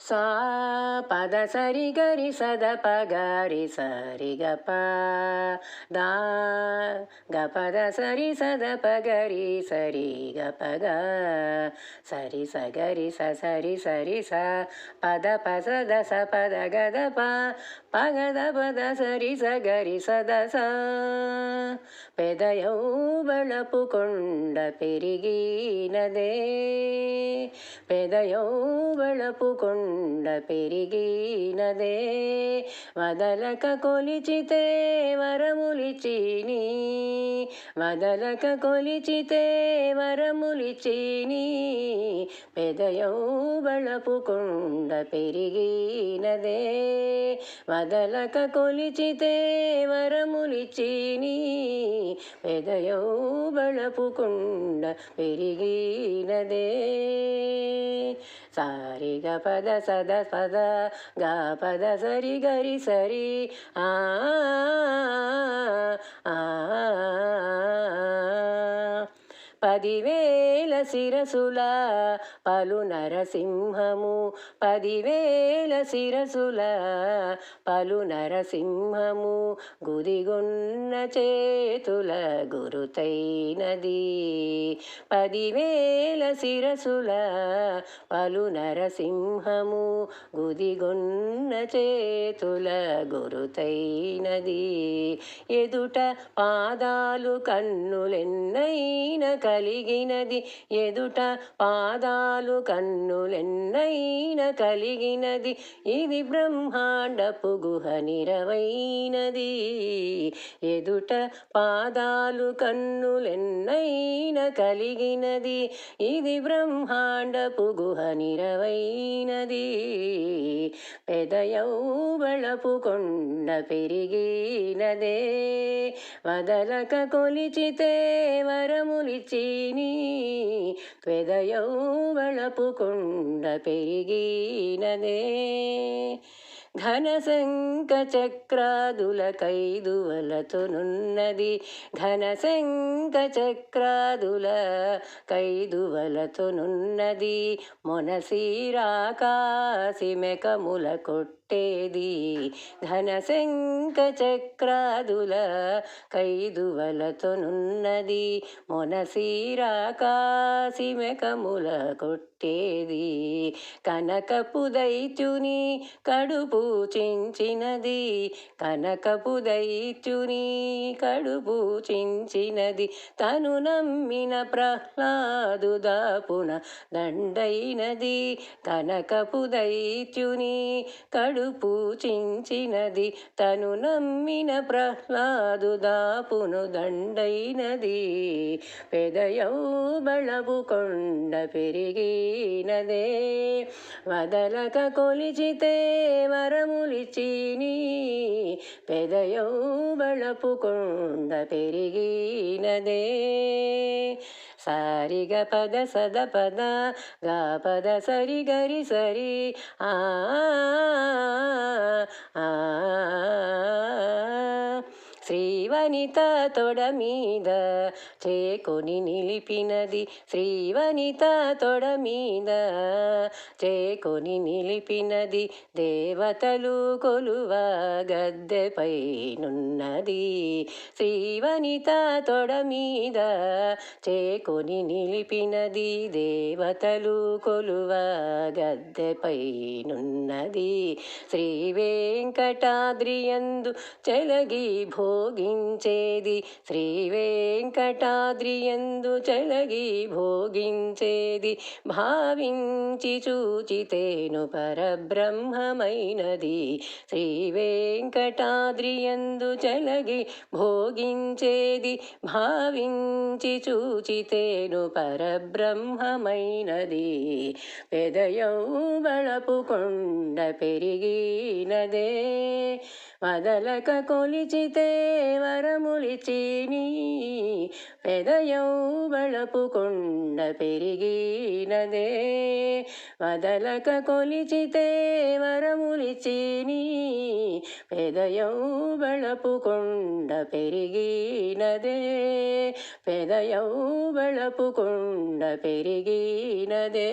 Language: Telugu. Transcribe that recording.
సా పద సరి గరి సద పగరి సరి గ ప దా గ పద సరి సద పగరి సరి గ పగ సరి స గరి స సరి సరి స పద ప సద స పద గద ప పగద పద సరి స గరి సద స పెదయౌ బళపు కొండ పెరిగినదే పెదయౌ బళపు కొండ పెరిగినదే. వదలక కొలిచితే వరములిచిని వదలక కొలిచితే వరములిచిని పెదయౌ కొండ పెరిగినదే. వదలక కొలిచితే వరములిచిని పెదయౌ కొండ పెరిగినదే. సారి గ పద సద పద గ పద సరి గరి సరి ఆ ఆ పదివేల శిరసుల పలు నరసింహము పదివేల శిరసుల పలు నరసింహము గుదిగున్న చేతుల గురుతైనది. పదివేల శిరసుల పలు నరసింహము గుదిగున్న చేతుల గురుతైనది. ఎదుట పాదాలు కన్నులెన్నైన కలిగినది ఎదుట పాదాలు కన్నులెన్నైన కలిగినది. ఇది బ్రహ్మాండపు గుహ నిరవైనది. ఎదుట పాదాలు కన్నులెన్నైన కలిగినది. ఇది బ్రహ్మాండపు గుహ నిరవైనది. పెదయౌబళపు కొండ పెరిగినదే. వదలక కొలిచితే వరములిచిని పెదయౌ బళపు కొండ పెరిగినదే. ఘనశంక చక్రాదుల కైదువలతోనున్నది ఘనశంక చక్రాదుల కైదువలతోనున్నది మొనసీరాకాసి మెకముల కొట్టేది ఘనశంక చక్రాదుల కైదువలతోనున్నది మొనసీరాకాశిమెకముల కొట్టేది కొట్టేది కనకపు దైత్యుని కడుపు చించినది. కనకపు దైత్యుని కడుపు చించినది. తను నమ్మిన ప్రహ్లాదు దాపున దండైనది. కనకపు దైత్యుని కడుపు చించినది. తను నమ్మిన ప్రహ్లాదు దాపును దండైనది. పెదయౌ బళబు కొండ పెరిగినదే వదలక కొలిచితే వరములిచిని పెదయౌ బళపు కొండ పెరిగినదే. సారిగ పద సద పద గా పద సరి గరి సరి ఆ శ్రీవనిత తొడ మీద చేకొని నిలిపినది శ్రీవనిత తొడ మీద చేకొని నిలిపినది దేవతలు కొలువ గద్దెపైనున్నది శ్రీవనిత తొడ మీద చేకొని నిలిపినది దేవతలు కొలువ గద్దెపైనున్నది శ్రీ వెంకటాద్రియందు చెలగి భోగి భోగించేది. శ్రీ వెంకటాద్రియందు చెలగి భోగించేది. భావించి చూచితేను పరబ్రహ్మమైనది. శ్రీ వెంకటాద్రియందు చెలగి భోగించేది. భావించి చూచితేను పరబ్రహ్మమైనది. పెదయౌ బళపు కొండ పెరిగినదే. వదలక కొలిచితే వరములిచిని పెదయౌ బళపు కొండ పెరిగినదే. వదలక కొలిచితే వరములిచిని పెదయౌ బళపు కొండ పెరిగినదే. పెదయౌ కొండ పెరిగినదే.